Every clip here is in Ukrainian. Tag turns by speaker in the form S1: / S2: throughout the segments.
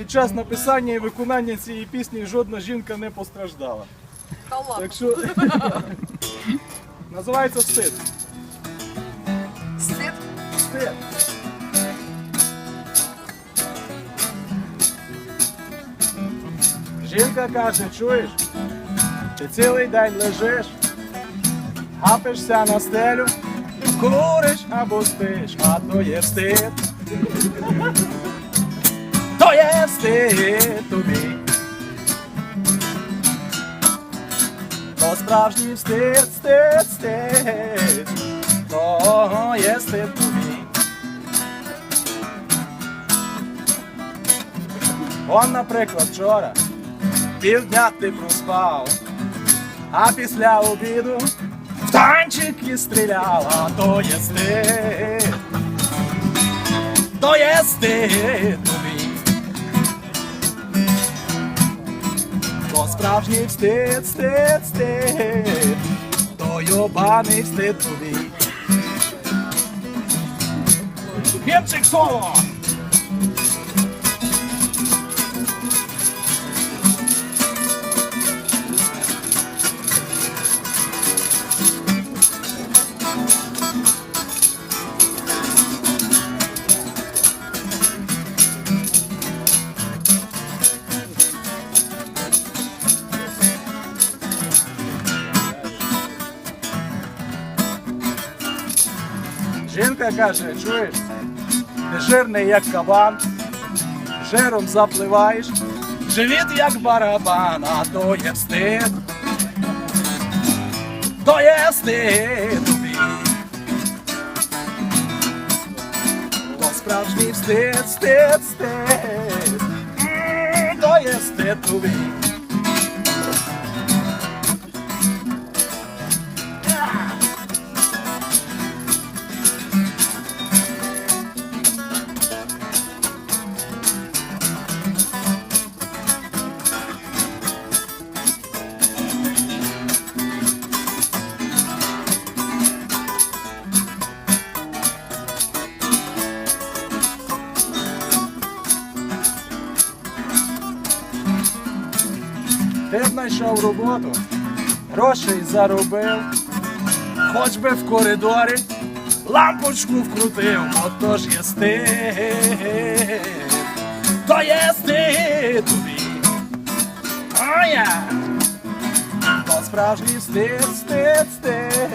S1: під час написання і виконання цієї пісні жодна жінка не постраждала.
S2: Та ладно.
S1: Так що називається стид.
S2: Стид.
S1: Стид. Жінка каже, чуєш, ти цілий день лежиш, гапишся на стелю, куриш або спиш, а то є стид. То є стид тобі. То справжній стид, стид, стид. Того є стид тобі. Он, наприклад, вчора півдня ти проспав, а після обіду в танчики стріляв, а то є стид, то є стид справжній встид, стид, стид, то йобаний встид тобі. Гімчик соло! Жінка каже, чуєш, ти жирний як кабан, жиром запливаєш, живіт як барабан, а то є стид, то є стид тобі. То справжній стид, стид, стид, то є стид тобі. Ти знайшов роботу, грошей заробив, хоч би в коридорі лампочку вкрутив, отож є стид, то є стид тобі. Я! То справжній стид, стид, стид,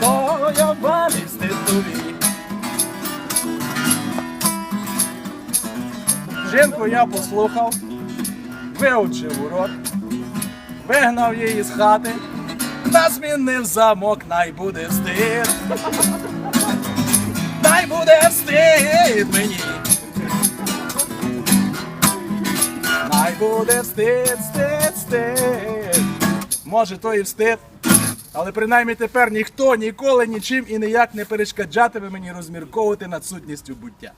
S1: то ябаний стид тобі. Жінку я послухав, вивчив урок, вигнав її з хати, та змінив замок, най буде стид. Най буде стид мені. Най буде стид, стид, стид. Може, то і встид. Але принаймні тепер ніхто ніколи нічим і ніяк не перешкоджатиме мені розмірковувати над сутністю буття.